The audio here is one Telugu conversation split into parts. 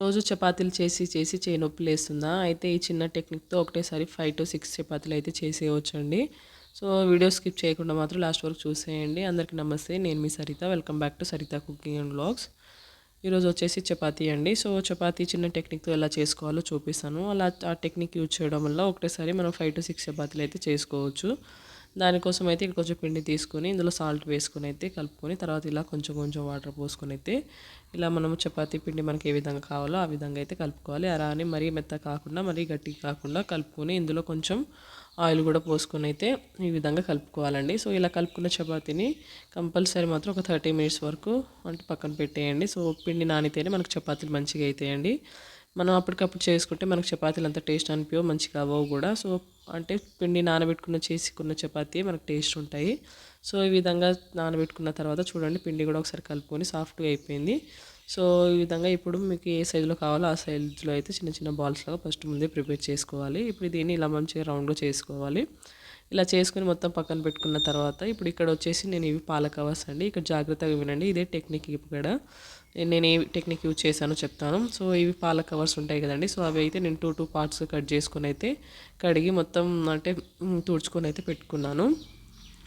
రోజు చపాతీలు చేసి చేసి చేయి నొప్పి లేస్తుందా? అయితే ఈ చిన్న టెక్నిక్తో ఒకటేసారి ఫైవ్ టు సిక్స్ చపాతీలు అయితే చేసేయవచ్చండి సో వీడియో స్కిప్ చేయకుండా మాత్రం లాస్ట్ వరకు చూసేయండి. అందరికీ నమస్తే. నేను మీ Saritha. Welcome back to Saritha cooking and blogs ఈరోజు వచ్చేసి చపాతీ అండి. సో చపాతీ చిన్న టెక్నిక్తో ఎలా చేసుకోవాలో చూపిస్తాను. అలా ఆ టెక్నిక్ యూజ్ చేయడం వల్ల ఒకటేసారి మనం ఫైవ్ టు సిక్స్ చపాతీలు అయితే చేసుకోవచ్చు. దానికోసం అయితే ఇక్కడ కొంచెం పిండి తీసుకొని ఇందులో సాల్ట్ వేసుకొని అయితే కలుపుకొని తర్వాత ఇలా కొంచెం కొంచెం వాటర్ పోసుకొని అయితే ఇలా మనము చపాతీ పిండి మనకి ఏ విధంగా కావాలో ఆ విధంగా అయితే కలుపుకోవాలి. అలా అని మరీ మెత్త కాకుండా మరీ గట్టి కాకుండా కలుపుకొని ఇందులో కొంచెం ఆయిల్ కూడా పోసుకొని అయితే ఈ విధంగా కలుపుకోవాలండి. సో ఇలా కలుపుకున్న చపాతీని కంపల్సరీ మాత్రం ఒక థర్టీ మినిట్స్ వరకు అంటే పక్కన పెట్టేయండి. సో పిండి నానితేనే మనకు చపాతీలు మంచిగా అవుతాయండి మనం అప్పటికప్పుడు చేసుకుంటే మనకు చపాతీలు అంత టేస్ట్ అనిపించవు మంచిగా అవ్వవు కూడా. సో అంటే పిండి నానబెట్టుకున్న చేసుకున్న చపాతీ మనకు టేస్ట్ ఉంటాయి. సో ఈ విధంగా నానబెట్టుకున్న తర్వాత చూడండి పిండి కూడా ఒకసారి కలుపుకొని సాఫ్ట్గా అయిపోయింది. సో ఈ విధంగా ఇప్పుడు మీకు ఏ సైజులో కావాలో ఆ సైజులో అయితే చిన్న చిన్న బాల్స్ లాగా ఫస్ట్ ముందే ప్రిపేర్ చేసుకోవాలి. ఇప్పుడు దీన్ని ఇలా మంచిగా రౌండ్గా చేసుకోవాలి. ఇలా చేసుకుని మొత్తం పక్కన పెట్టుకున్న తర్వాత ఇప్పుడు ఇక్కడ వచ్చేసి నేను ఇవి పాల కవర్స్ అండి. ఇక్కడ జాగ్రత్తగా వినండి ఇదే టెక్నిక్ ఇక్కడ నేను ఏ టెక్నిక్ యూజ్ చేశానో చెప్తాను. సో ఇవి పాల కవర్స్ ఉంటాయి కదండి. సో అవి అయితే నేను టూ టూ పార్ట్స్ కట్ చేసుకుని అయితే కడిగి మొత్తం అంటే తుడుచుకొని అయితే పెట్టుకున్నాను.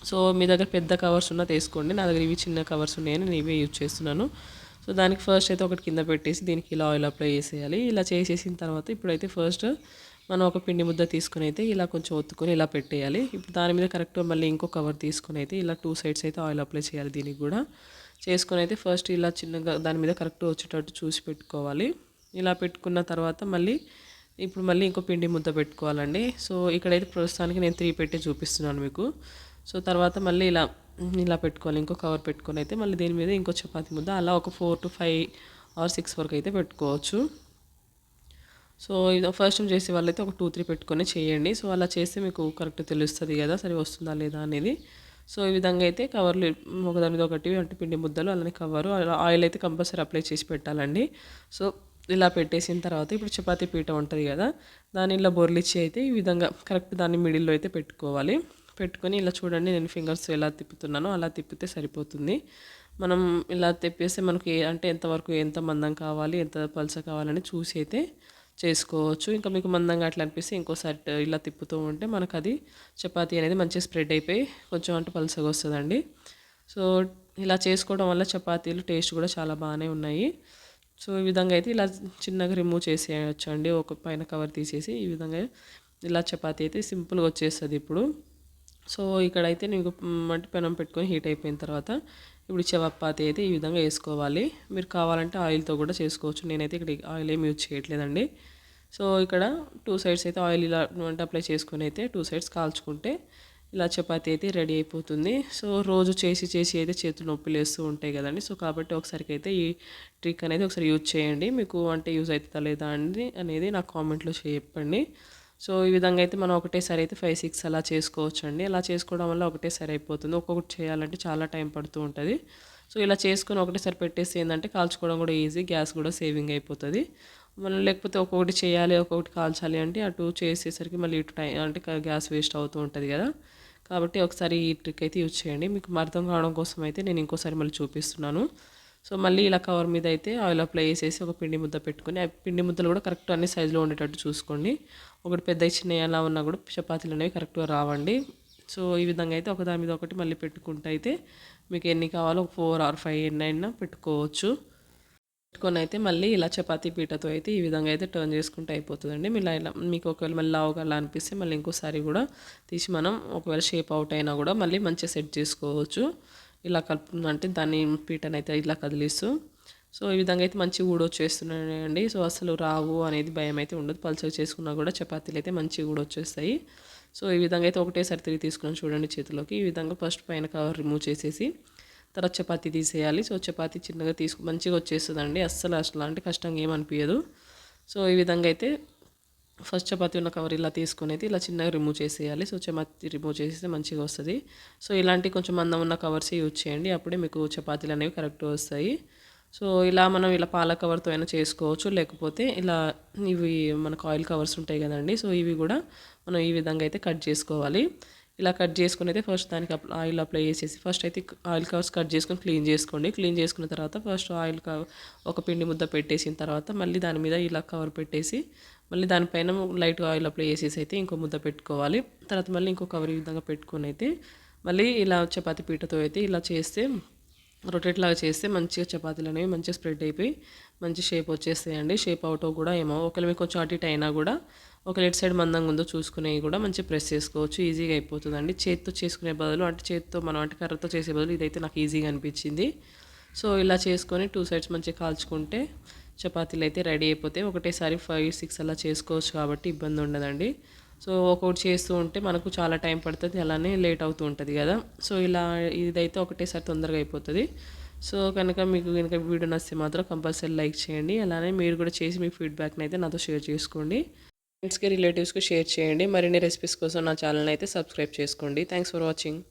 సో మీ దగ్గర పెద్ద కవర్స్ ఉన్నా తీసుకోండి. నా దగ్గర ఇవి చిన్న కవర్స్ ఉన్నాయని నేను ఇవే యూజ్ చేస్తున్నాను. సో దానికి ఫస్ట్ అయితే ఒకటి కింద పెట్టేసి దీనికి ఇలా ఆయిల్ అప్లై చేసేయాలి. ఇలా చేసేసిన తర్వాత ఇప్పుడైతే ఫస్ట్ మనం ఒక పిండి ముద్ద తీసుకుని అయితే ఇలా కొంచెం ఒత్తుకొని ఇలా పెట్టేయాలి. ఇప్పుడు దాని మీద కరెక్ట్గా మళ్ళీ ఇంకో కవర్ తీసుకొని అయితే ఇలా టూ సైడ్స్ అయితే ఆయిల్ అప్లై చేయాలి దీనికి కూడా. చేసుకొని అయితే ఫస్ట్ ఇలా చిన్నగా దాని మీద కరెక్ట్ వచ్చేటట్టు చూసి పెట్టుకోవాలి. ఇలా పెట్టుకున్న తర్వాత మళ్ళీ ఇప్పుడు మళ్ళీ ఇంకో పిండి ముద్ద పెట్టుకోవాలండి. సో ఇక్కడైతే ప్రస్తుతానికి నేను త్రీ పెట్టి చూపిస్తున్నాను మీకు. సో తర్వాత మళ్ళీ ఇలా ఇలా పెట్టుకోవాలి. ఇంకో కవర్ పెట్టుకొని అయితే మళ్ళీ దీని మీద ఇంకో చపాతీ ముద్ద అలా ఒక four to five or six వరకు అయితే పెట్టుకోవచ్చు. సో ఇది ఫస్ట్ టైం చేసే వాళ్ళైతే ఒక టూ త్రీ పెట్టుకొని చేయండి. సో అలా చేస్తే మీకు కరెక్ట్ తెలుస్తుంది కదా సరే వస్తుందా లేదా అనేది. సో ఈ విధంగా అయితే కవర్లు ఒకదాని మీద ఒకటి అంటే పిండి ముద్దలు అలానే కవరు ఆయిల్ అయితే కంపల్సరీ అప్లై చేసి పెట్టాలండి. సో ఇలా పెట్టేసిన తర్వాత ఇప్పుడు చపాతీ పీట ఉంటుంది కదా దాన్ని ఇలా బొర్లిచ్చి అయితే ఈ విధంగా కరెక్ట్ దాన్ని మిడిల్లో అయితే పెట్టుకోవాలి. పెట్టుకొని ఇలా చూడండి నేను ఫింగర్స్ ఎలా తిప్పుతున్నానో అలా తిప్పితే సరిపోతుంది. మనం ఇలా తిప్పేస్తే మనకి అంటే ఎంతవరకు ఎంత మందం కావాలి ఎంత పలస కావాలని చూసి అయితే చేసుకోవచ్చు. ఇంకా మీకు మందంగా అట్లా అనిపిస్తే ఇంకోసారి ఇలా తిప్పుతూ ఉంటే మనకు అది చపాతీ అనేది మంచిగా స్ప్రెడ్ అయిపోయి కొంచెం అంటే పలుసగా వస్తుందండి. సో ఇలా చేసుకోవడం వల్ల చపాతీలు టేస్ట్ కూడా చాలా బాగానే ఉన్నాయి. సో ఈ విధంగా అయితే ఇలా చిన్నగా రిమూవ్ చేసేయచ్చు అండి ఒక పైన కవర్ తీసేసి ఈ విధంగా ఇలా చపాతీ అయితే సింపుల్గా వచ్చేస్తుంది ఇప్పుడు. సో ఇక్కడైతే నీకు మట్టి పెనం పెట్టుకొని హీట్ అయిపోయిన తర్వాత ఇప్పుడు చపాతీ అయితే ఈ విధంగా వేసుకోవాలి. మీరు కావాలంటే ఆయిల్తో కూడా చేసుకోవచ్చు. నేనైతే ఇక్కడ ఆయిల్ ఏమి యూజ్ చేయట్లేదండి. సో ఇక్కడ టూ సైడ్స్ అయితే ఆయిల్ ఇలా వంట అప్లై చేసుకుని అయితే టూ సైడ్స్ కాల్చుకుంటే ఇలా చపాతి అయితే రెడీ అయిపోతుంది. సో రోజు చేసి చేసి అయితే చేతులు నొప్పి లేస్తూ ఉంటాయి కదండి. సో కాబట్టి ఒకసారికి అయితే ఈ ట్రిక్ అనేది ఒకసారి యూజ్ చేయండి. మీకు అంటే యూజ్ అవుతుందా లేదా అండి అనేది నాకు కామెంట్లో చెప్పండి. సో ఈ విధంగా అయితే మనం ఒకటేసారి అయితే ఫైవ్ సిక్స్ అలా చేసుకోవచ్చు అండి అలా చేసుకోవడం వల్ల ఒకటేసారి అయిపోతుంది. ఒక్కొక్కటి చేయాలంటే చాలా టైం పడుతూ ఉంటుంది. సో ఇలా చేసుకొని ఒకటేసారి పెట్టేసి ఏంటంటే కాల్చుకోవడం కూడా ఈజీ గ్యాస్ కూడా సేవింగ్ అయిపోతుంది. మనం లేకపోతే ఒక్కొక్కటి చేయాలి ఒక్కొక్కటి కాల్చాలి అంటే అటు చేసేసరికి మళ్ళీ ఇటు టైం అంటే గ్యాస్ వేస్ట్ అవుతూ ఉంటుంది కదా. కాబట్టి ఒకసారి ఈ ట్రిక్ అయితే యూజ్ చేయండి. మీకు అర్థం కావడం కోసం అయితే నేను ఇంకోసారి మళ్ళీ చూపిస్తున్నాను. సో మళ్ళీ ఇలా కవర్ మీద అయితే ఆయిల్ అప్లై చేసేసి ఒక పిండి ముద్ద పెట్టుకొని ఆ పిండి ముద్దలు కూడా కరెక్ట్ అన్ని సైజులో ఉండేటట్టు చూసుకోండి. ఒకటి పెద్ద చిన్న ఎలా ఉన్నా కూడా చపాతీలు అనేవి కరెక్ట్గా రావండి. సో ఈ విధంగా అయితే ఒక దాని మీద ఒకటి మళ్ళీ పెట్టుకుంటే అయితే మీకు ఎన్ని కావాలో ఫోర్ ఆర్ ఫైవ్ ఎన్ని అయినా పెట్టుకోవచ్చు. పెట్టుకొని అయితే మళ్ళీ ఇలా చపాతీ పీటతో అయితే ఈ విధంగా అయితే టర్న్ చేసుకుంటే అయిపోతుందండి. మీరు ఇలా మీకు ఒకవేళ మళ్ళీ లావుగా అలా అనిపిస్తే మళ్ళీ ఇంకోసారి కూడా తీసి మనం ఒకవేళ షేప్ అవుట్ అయినా కూడా మళ్ళీ మంచిగా సెట్ చేసుకోవచ్చు. ఇలా కలుపుతుందంటే దాన్ని పీటనైతే ఇలా కదిలిస్తూ సో ఈ విధంగా అయితే మంచి ఊడొచ్చేస్తున్నాయండి. సో అసలు రావు అనేది భయం అయితే ఉండదు. పల్చగా చేసుకున్నా కూడా చపాతీలు అయితే మంచిగా ఊడొచ్చేస్తాయి. సో ఈ విధంగా అయితే ఒకటేసారి తిరిగి తీసుకున్నాను చూడండి చేతిలోకి. ఈ విధంగా ఫస్ట్ పైన కవర్ రిమూవ్ చేసేసి తర్వాత చపాతీ తీసేయాలి. సో చపాతీ చిన్నగా తీసుకు మంచిగా వచ్చేస్తుందండి. అస్సలు అసలు అంటే కష్టంగా ఏమనిపించదు సో ఈ విధంగా అయితే ఫస్ట్ చపాతీ ఉన్న కవర్ ఇలా తీసుకుని అయితే ఇలా చిన్నగా రిమూవ్ చేసేయాలి. సో చపాతీ రిమూవ్ చేస్తే మంచిగా వస్తుంది. సో ఇలాంటి కొంచెం మందం ఉన్న కవర్స్ యూజ్ చేయండి. అప్పుడే మీకు చపాతీలు అనేవి కరెక్ట్గా వస్తాయి. సో ఇలా మనం ఇలా పాల కవర్తో అయినా చేసుకోవచ్చు లేకపోతే ఇలా ఇవి మనకు ఆయిల్ కవర్స్ ఉంటాయి కదండి సో ఇవి కూడా మనం ఈ విధంగా అయితే కట్ చేసుకోవాలి. ఇలా కట్ చేసుకుని అయితే ఫస్ట్ దానికి ఆయిల్ అప్లై చేసేసి ఫస్ట్ అయితే ఆయిల్ కవర్స్ కట్ చేసుకొని క్లీన్ చేసుకోండి. క్లీన్ చేసుకున్న తర్వాత ఫస్ట్ ఆయిల్ కవర్ ఒక పిండి ముద్ద పెట్టేసిన తర్వాత మళ్ళీ దాని మీద ఇలా కవర్ పెట్టేసి మళ్ళీ దానిపైన లైట్ ఆయిల్ అప్లై చేసేసి అయితే ఇంకో ముద్ద పెట్టుకోవాలి. తర్వాత మళ్ళీ ఇంకో కవర్ ఈ విధంగా పెట్టుకొని అయితే మళ్ళీ ఇలా చపాతి పీటతో అయితే ఇలా చేస్తే రొటేట్ లాగా చేస్తే మంచిగా చపాతీలు అనేవి మంచిగా స్ప్రెడ్ అయిపోయి మంచి షేప్ వచ్చేస్తాయండి. షేప్ అవుట్ కూడా ఏమో. ఒకవేళ మీకు కొంచెం అటు ఇటు అయినా కూడా ఒకవేళ ఎటు సైడ్ మందంగా ఉందో చూసుకునేవి కూడా మంచిగా ప్రెస్ చేసుకోవచ్చు. ఈజీగా అయిపోతుందండి. చేతితో చేసుకునే బదులు అంటే చేతితో మనం అంటే కర్రతో చేసే బదులు ఇదైతే నాకు ఈజీగా అనిపించింది. సో ఇలా చేసుకొని టూ సైడ్స్ మంచిగా కాల్చుకుంటే చపాతీలు అయితే రెడీ అయిపోతాయి. ఒకటేసారి ఫైవ్ సిక్స్ అలా చేసుకోవచ్చు కాబట్టి ఇబ్బంది ఉండదండి. సో ఒక్కొక్కటి చేస్తూ ఉంటే మనకు చాలా టైం పడుతుంది అలానే లేట్ అవుతూ ఉంటుంది కదా. సో ఇలా ఇదైతే ఒకటేసారి తొందరగా అయిపోతుంది. సో కనుక మీకు కనుక వీడియో నచ్చితే మాత్రం కంపల్సరీ లైక్ చేయండి అలానే మీరు కూడా చేసి మీ ఫీడ్బ్యాక్ని అయితే నాతో షేర్ చేసుకోండి. ఫ్రెండ్స్కి రిలేటివ్స్కి షేర్ చేయండి. మరిన్ని రెసిపీస్ కోసం నా ఛానల్ అయితే సబ్స్క్రైబ్ చేసుకోండి. Thanks for watching.